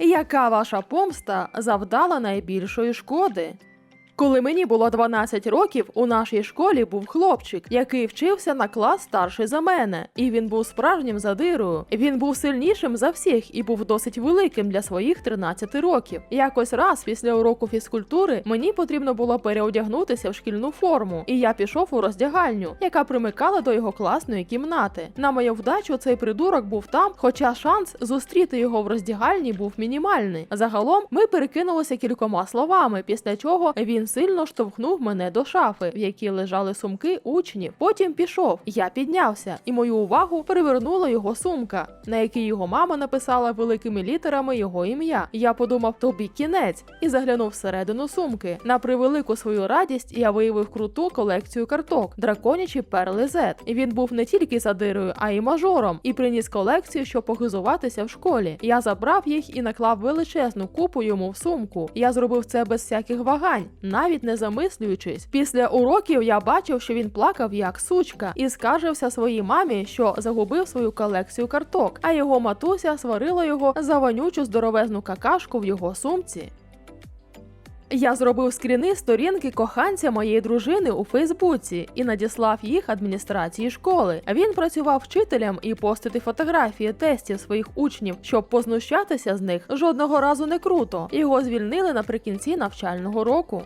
Яка ваша помста завдала найбільшої шкоди? Коли мені було 12 років, у нашій школі був хлопчик, який вчився на клас старший за мене, і він був справжнім задирою. Він був сильнішим за всіх і був досить великим для своїх 13 років. Якось раз після уроку фізкультури мені потрібно було переодягнутися в шкільну форму, і я пішов у роздягальню, яка примикала до його класної кімнати. На мою вдачу цей придурок був там, хоча шанс зустріти його в роздягальні був мінімальний. Загалом ми перекинулися кількома словами, після чого він сильно штовхнув мене до шафи, в якій лежали сумки учнів. Потім пішов. Я піднявся, і мою увагу привернула його сумка, на якій його мама написала великими літерами його ім'я. Я подумав, тобі кінець, і заглянув всередину сумки. На превелику свою радість я виявив круту колекцію карток, драконячі перли. І він був не тільки задирою, а й мажором, і приніс колекцію, щоб похизуватися в школі. Я забрав їх і наклав величезну купу йому в сумку. Я зробив це без всяких вагань, навіть не замислюючись. Після уроків я бачив, що він плакав як сучка, і скаржився своїй мамі, що загубив свою колекцію карток, а його матуся сварила його за вонючу здоровезну какашку в його сумці. Я зробив скріни сторінки коханця моєї дружини у Фейсбуці і надіслав їх адміністрації школи. Він працював вчителем і постити фотографії тестів своїх учнів, щоб познущатися з них жодного разу не круто. Його звільнили наприкінці навчального року.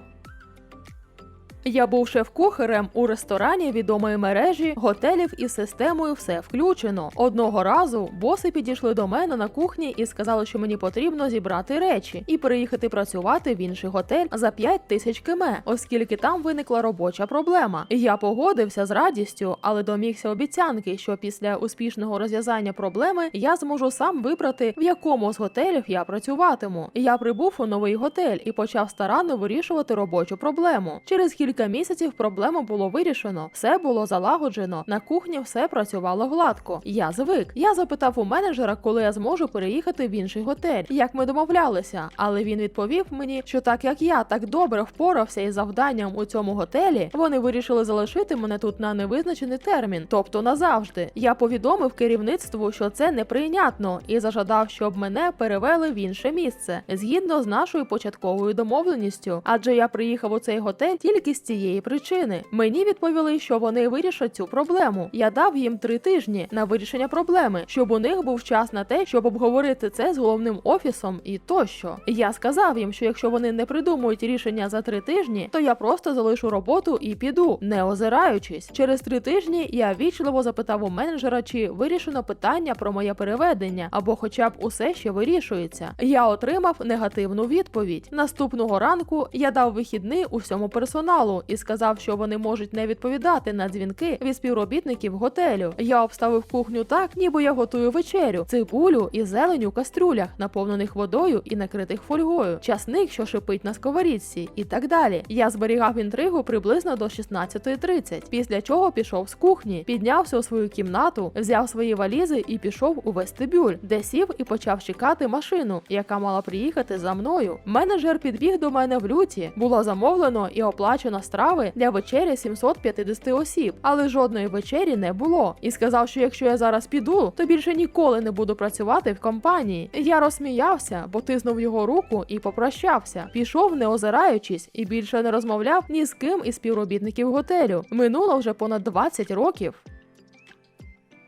Я був шеф-кухарем у ресторані відомої мережі готелів із системою все включено. Одного разу боси підійшли до мене на кухні і сказали, що мені потрібно зібрати речі і переїхати працювати в інший готель за 5 тисяч км, оскільки там виникла робоча проблема. Я погодився з радістю, але домігся обіцянки, що після успішного розв'язання проблеми я зможу сам вибрати, в якому з готелів я працюватиму. Я прибув у новий готель і почав старанно вирішувати робочу проблему. Через кілька місяців проблему було вирішено, все було залагоджено. На кухні все працювало гладко. Я звик. Я запитав у менеджера, коли я зможу переїхати в інший готель, як ми домовлялися. Але він відповів мені, що так як я так добре впорався із завданням у цьому готелі, вони вирішили залишити мене тут на невизначений термін, тобто назавжди. Я повідомив керівництву, що це неприйнятно, і зажадав, щоб мене перевели в інше місце згідно з нашою початковою домовленістю. Адже я приїхав у цей готель тільки з цієї причини. Мені відповіли, що вони вирішать цю проблему. Я дав їм три тижні на вирішення проблеми, щоб у них був час на те, щоб обговорити це з головним офісом і тощо. Я сказав їм, що якщо вони не придумують рішення за три тижні, то я просто залишу роботу і піду, не озираючись. Через три тижні я вічливо запитав у менеджера, чи вирішено питання про моє переведення, або хоча б усе ще вирішується. Я отримав негативну відповідь. Наступного ранку я дав вихідний усьому персоналу і сказав, що вони можуть не відповідати на дзвінки від співробітників готелю. Я обставив кухню так, ніби я готую вечерю, цибулю і зелень у кастрюлях, наповнених водою і накритих фольгою, часник, що шипить на сковорідці, і так далі. Я зберігав інтригу приблизно до 16.30, після чого пішов з кухні, піднявся у свою кімнату, взяв свої валізи і пішов у вестибюль, де сів і почав чекати машину, яка мала приїхати за мною. Менеджер підбіг до мене в люті. Було замовлено і оплачено страви для вечері 750 осіб, але жодної вечері не було. І сказав, що якщо я зараз піду, то більше ніколи не буду працювати в компанії. Я розсміявся, потиснув його руку і попрощався. Пішов, не озираючись, і більше не розмовляв ні з ким із співробітників готелю. Минуло вже понад 20 років.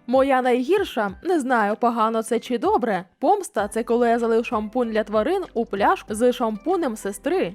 Моя найгірша, не знаю, погано це чи добре. Помста це коли я залив шампунь для тварин у пляшку з шампунем сестри.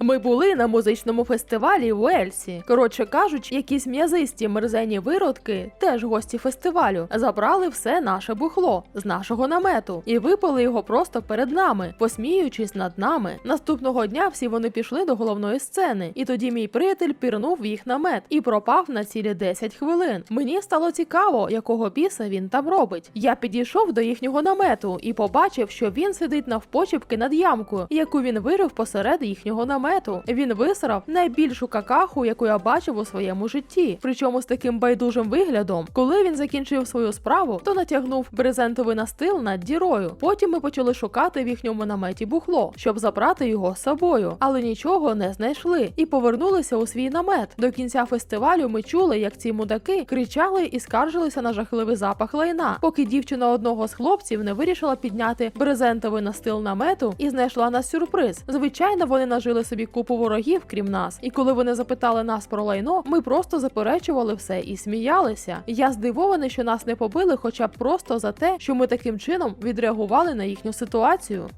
Ми були на музичному фестивалі в Уельсі. Коротше кажучи, якісь м'язисті мерзені виродки, теж гості фестивалю, забрали все наше бухло з нашого намету і випили його просто перед нами, посміючись над нами. Наступного дня всі вони пішли до головної сцени, і тоді мій приятель пірнув в їх намет і пропав на цілі 10 хвилин. Мені стало цікаво, якого біса він там робить. Я підійшов до їхнього намету і побачив, що він сидить навпочепки над ямкою, яку він вирив посеред їхнього намету. Намету, він висрав найбільшу какаху, яку я бачив у своєму житті. Причому з таким байдужим виглядом, коли він закінчив свою справу, то натягнув брезентовий настил над дірою. Потім ми почали шукати в їхньому наметі бухло, щоб забрати його з собою, але нічого не знайшли і повернулися у свій намет. До кінця фестивалю ми чули, як ці мудаки кричали і скаржилися на жахливий запах лайна, поки дівчина одного з хлопців не вирішила підняти брезентовий настил намету і знайшла нас сюрприз. Звичайно, вони нажили собі купу ворогів, крім нас. І коли вони запитали нас про лайно, ми просто заперечували все і сміялися. Я здивований, що нас не побили, хоча б просто за те, що ми таким чином відреагували на їхню ситуацію.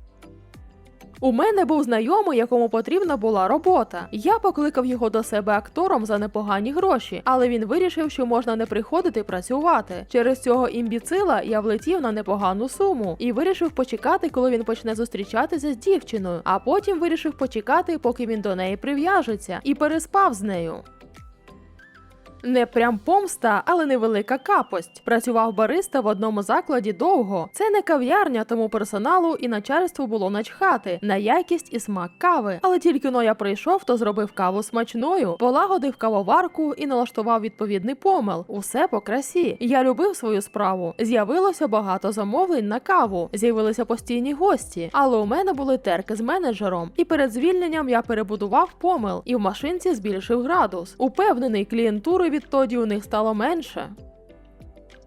У мене був знайомий, якому потрібна була робота. Я покликав його до себе актором за непогані гроші, але він вирішив, що можна не приходити працювати. Через цього імбіцила я влетів на непогану суму і вирішив почекати, коли він почне зустрічатися з дівчиною, а потім вирішив почекати, поки він до неї прив'яжеться, і переспав з нею. Не прям помста, але невелика капость. Працював бариста в одному закладі довго. Це не кав'ярня, тому персоналу і начальству було начхати на якість і смак кави. Але тільки но я прийшов, то зробив каву смачною, полагодив кавоварку і налаштував відповідний помел. Усе по красі. Я любив свою справу. З'явилося багато замовлень на каву, з'явилися постійні гості. Але у мене були терки з менеджером. І перед звільненням я перебудував помел і в машинці збільшив градус. Упевнений, клієнтури відтоді у них стало менше.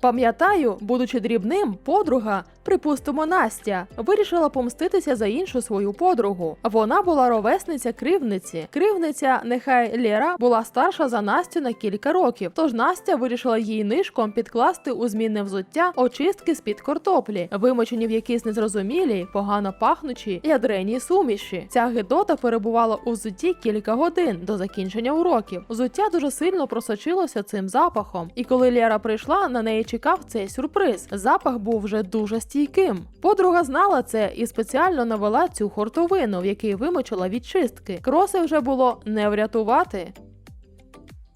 Пам'ятаю, будучи дрібним, подруга, припустимо, Настя, вирішила помститися за іншу свою подругу. Вона була ровесниця кривниці. Кривниця, нехай Лєра, була старша за Настю на кілька років. Тож Настя вирішила їй нишком підкласти у змінне взуття очистки з-під картоплі, вимочені в якійсь незрозумілій, погано пахнучій ядреній суміші. Ця гидота перебувала у взутті кілька годин до закінчення уроків. Взуття дуже сильно просочилося цим запахом, і коли Лєра прийшла, на неї чекав цей сюрприз. Запах був вже дуже стійким. Подруга знала це і спеціально навела цю хортовину, в якій вимочила від чистки. Кроси вже було не врятувати.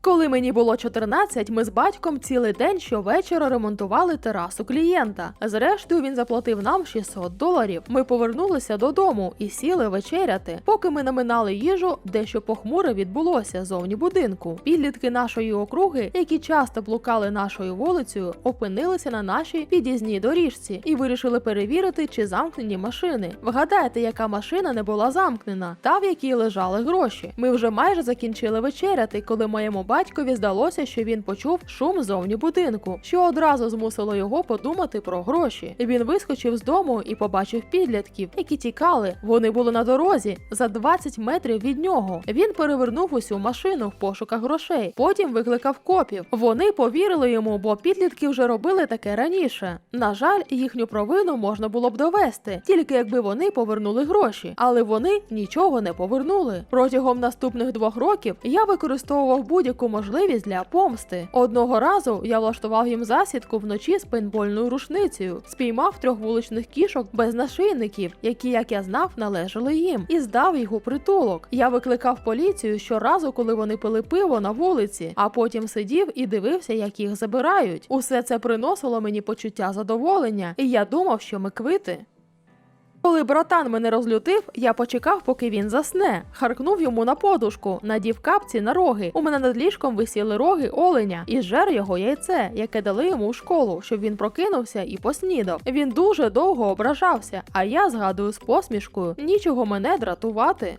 Коли мені було 14, ми з батьком цілий день щовечора ремонтували терасу клієнта. Зрештою, він заплатив нам 600 доларів. Ми повернулися додому і сіли вечеряти. Поки ми наминали їжу, дещо похмуре відбулося зовні будинку. Підлітки нашої округи, які часто блукали нашою вулицею, опинилися на нашій під'їзній доріжці і вирішили перевірити, чи замкнені машини. Вгадайте, яка машина не була замкнена, та в якій лежали гроші. Ми вже майже закінчили вечеряти, коли моєму батькові здалося, що він почув шум зовні будинку, що одразу змусило його подумати про гроші. Він вискочив з дому і побачив підлітків, які тікали. Вони були на дорозі за 20 метрів від нього. Він перевернув усю машину в пошуках грошей. Потім викликав копів. Вони повірили йому, бо підлітки вже робили таке раніше. На жаль, їхню провину можна було б довести, тільки якби вони повернули гроші, але вони нічого не повернули. Протягом наступних двох років я використовував будь-яку можливість для помсти. Одного разу я влаштував їм засідку вночі з пейнтбольною рушницею, спіймав трьох вуличних кішок без нашийників, які, як я знав, належали їм, і здав їх у притулок. Я викликав поліцію щоразу, коли вони пили пиво на вулиці, а потім сидів і дивився, як їх забирають. Усе це приносило мені почуття задоволення, і я думав, що ми квити. Коли братан мене розлютив, я почекав, поки він засне. Харкнув йому на подушку, надів капці на роги. У мене над ліжком висіли роги оленя і жер його яйце, яке дали йому в школу, щоб він прокинувся і поснідав. Він дуже довго ображався, а я згадую з посмішкою нічого мене дратувати.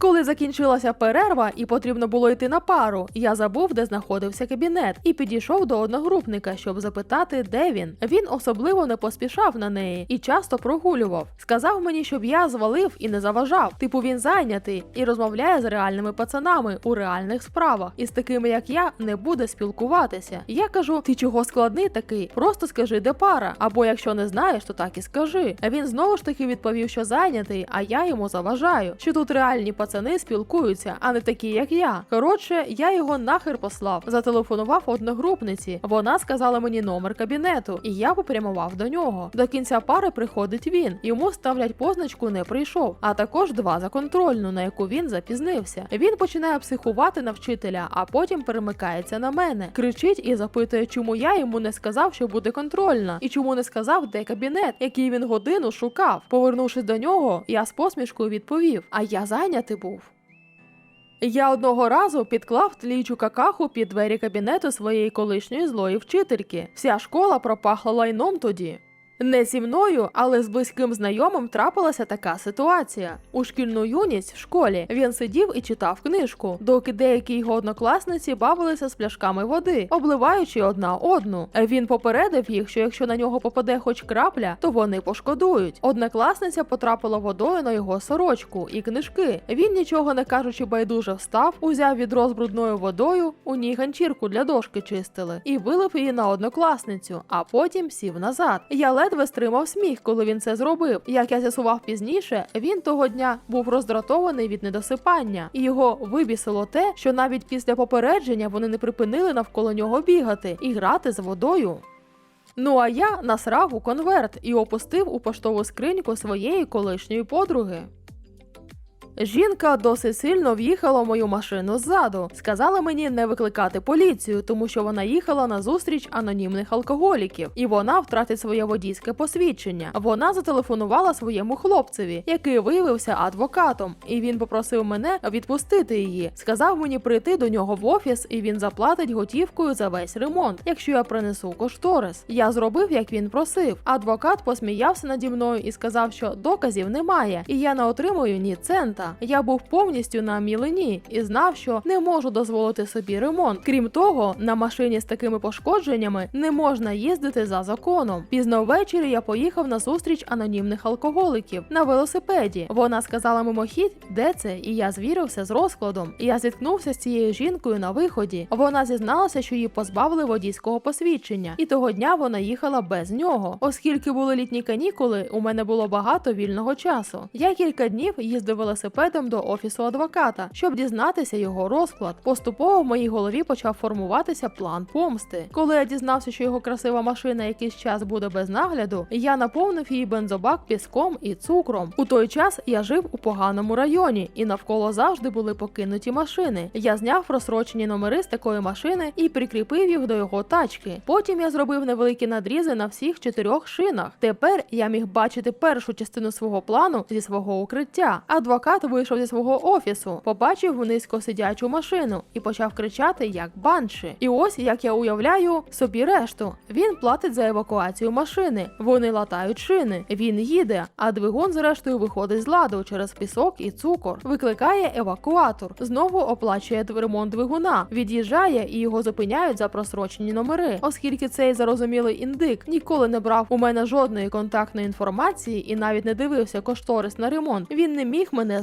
Коли закінчилася перерва і потрібно було йти на пару, я забув, де знаходився кабінет, і підійшов до одногрупника, щоб запитати, де він. Він особливо не поспішав на неї і часто прогулював. Сказав мені, щоб я звалив і не заважав. Типу він зайнятий і розмовляє з реальними пацанами у реальних справах. І з такими, як я, не буде спілкуватися. Я кажу: ти чого складний такий? Просто скажи, де пара. Або якщо не знаєш, то так і скажи. Він знову ж таки відповів, що зайнятий, а я йому заважаю. Що тут реальні пацани спілкуються, а не такі, як я. Коротше, я його нахер послав. Зателефонував одногрупниці. Вона сказала мені номер кабінету, і я попрямував до нього. До кінця пари приходить він. Йому ставлять позначку не прийшов, а також два за контрольну, на яку він запізнився. Він починає психувати на вчителя, а потім перемикається на мене. Кричить і запитує, чому я йому не сказав, що буде контрольна, і чому не сказав, де кабінет, який він годину шукав. Повернувшись до нього, я з посмішкою відповів: А я зайнятий був. Я одного разу підклав тлічу какаху під двері кабінету своєї колишньої злої вчительки. Вся школа пропахла лайном тоді. Не зі мною, але з близьким знайомим трапилася така ситуація. У шкільну юність в школі він сидів і читав книжку, доки деякі його однокласниці бавилися з пляшками води, обливаючи одна одну. Він попередив їх, що якщо на нього попаде хоч крапля, то вони пошкодують. Однокласниця потрапила водою на його сорочку і книжки. Він, нічого не кажучи, байдуже встав, узяв відро з брудною водою, у ній ганчірку для дошки чистили, і вилив її на однокласницю, а потім сів назад. Я ледве стримав сміх, коли він це зробив. Як я з'ясував пізніше, він того дня був роздратований від недосипання, і його вибісило те, що навіть після попередження вони не припинили навколо нього бігати і грати з водою. Ну а я насрав у конверт і опустив у поштову скриньку своєї колишньої подруги. Жінка досить сильно в'їхала в мою машину ззаду. Сказала мені не викликати поліцію, тому що вона їхала на зустріч анонімних алкоголіків, і вона втратить своє водійське посвідчення. Вона зателефонувала своєму хлопцеві, який виявився адвокатом, і він попросив мене відпустити її. Сказав мені прийти до нього в офіс, і він заплатить готівкою за весь ремонт, якщо я принесу кошторис. Я зробив, як він просив. Адвокат посміявся наді мною і сказав, що доказів немає, і я не отримую ні цента. Я був повністю на мілині і знав, що не можу дозволити собі ремонт. Крім того, на машині з такими пошкодженнями не можна їздити за законом. Пізно ввечері я поїхав на зустріч анонімних алкоголиків на велосипеді. Вона сказала мимохідь, де це, і я звірився з розкладом. Я зіткнувся з цією жінкою на виході. Вона зізналася, що її позбавили водійського посвідчення, і того дня вона їхала без нього. Оскільки були літні канікули, у мене було багато вільного часу. Я кілька днів їздив велосипедом до офісу адвоката, щоб дізнатися його розклад. Поступово в моїй голові почав формуватися план помсти. Коли я дізнався, що його красива машина якийсь час буде без нагляду, я наповнив її бензобак піском і цукром. У той час я жив у поганому районі, і навколо завжди були покинуті машини. Я зняв просрочені номери з такої машини і прикріпив їх до його тачки. Потім я зробив невеликі надрізи на всіх чотирьох шинах. Тепер я міг бачити першу частину свого плану зі свого укриття. Адвокат вийшов зі свого офісу, побачив низько сидячу машину і почав кричати як банші. І ось як я уявляю собі решту. Він платить за евакуацію машини. Вони латають шини. Він їде, а двигун зрештою виходить з ладу через пісок і цукор. Викликає евакуатор. Знову оплачує ремонт двигуна. Від'їжджає і його зупиняють за просрочені номери, оскільки цей зарозумілий індик ніколи не брав у мене жодної контактної інформації і навіть не дивився кошторис на ремонт. Він не міг мене